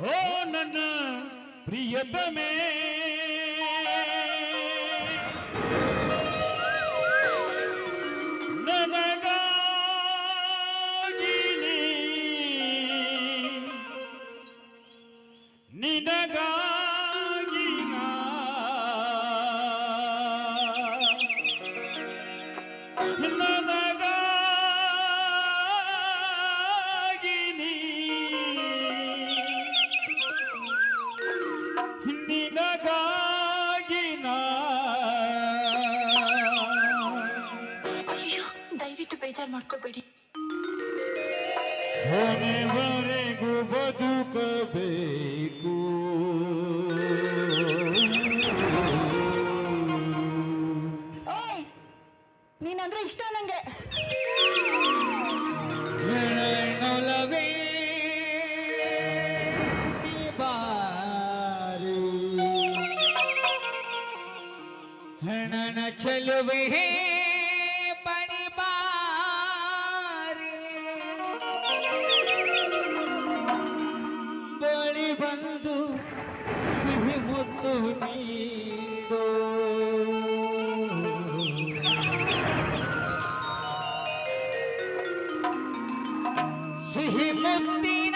ಓ ನನ್ನ ಪ್ರಿಯತಮೇ. ಬೇಜಾರು ಮಾಡ್ಕೋಬೇಡಿ. ಕೊನೆವರೆಗೂ ಬದುಕಬೇಕು. ನೀನಂದ್ರೆ ಇಷ್ಟ ನಂಗೆ. ही मुक्ति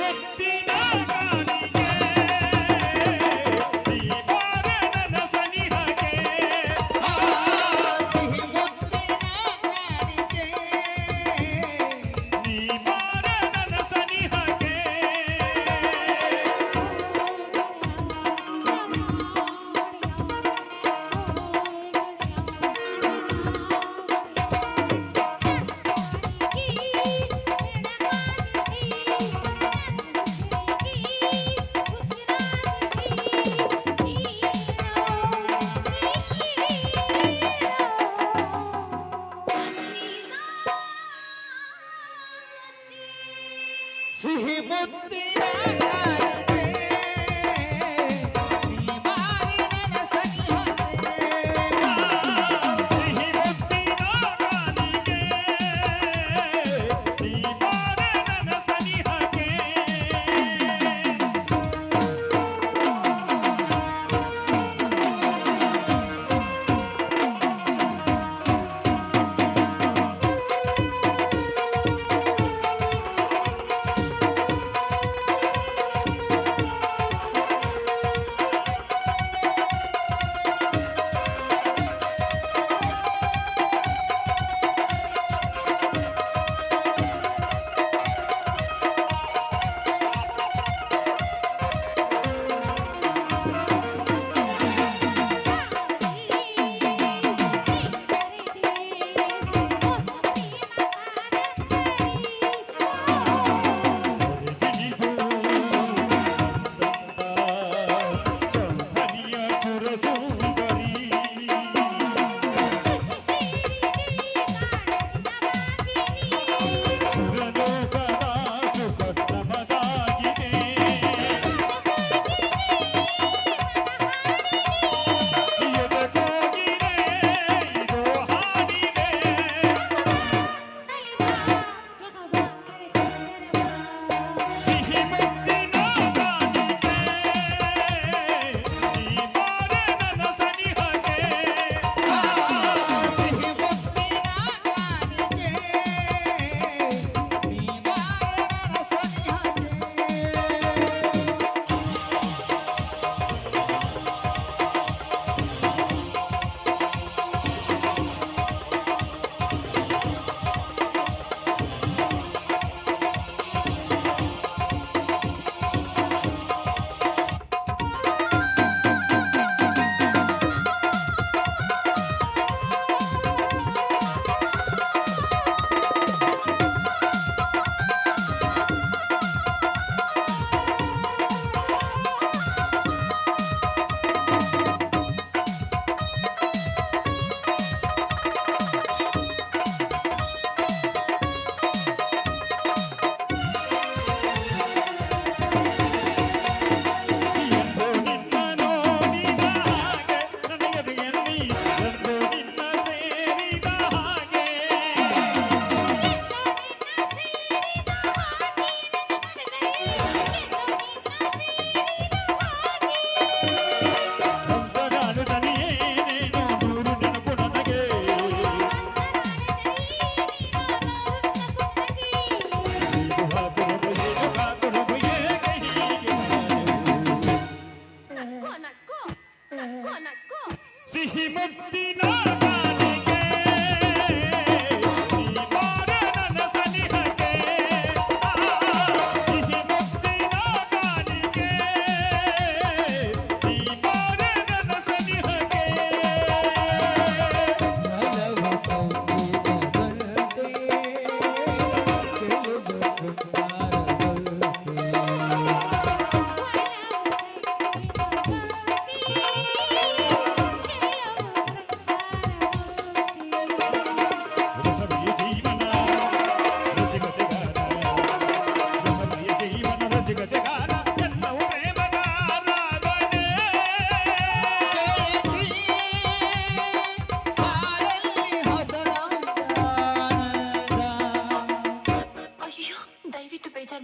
ব্যক্তি সিহিমতি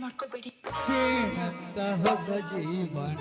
ಮಾಡ್ಕೋಬೇಡಿ. ಹೊಸ ಜೀವನ.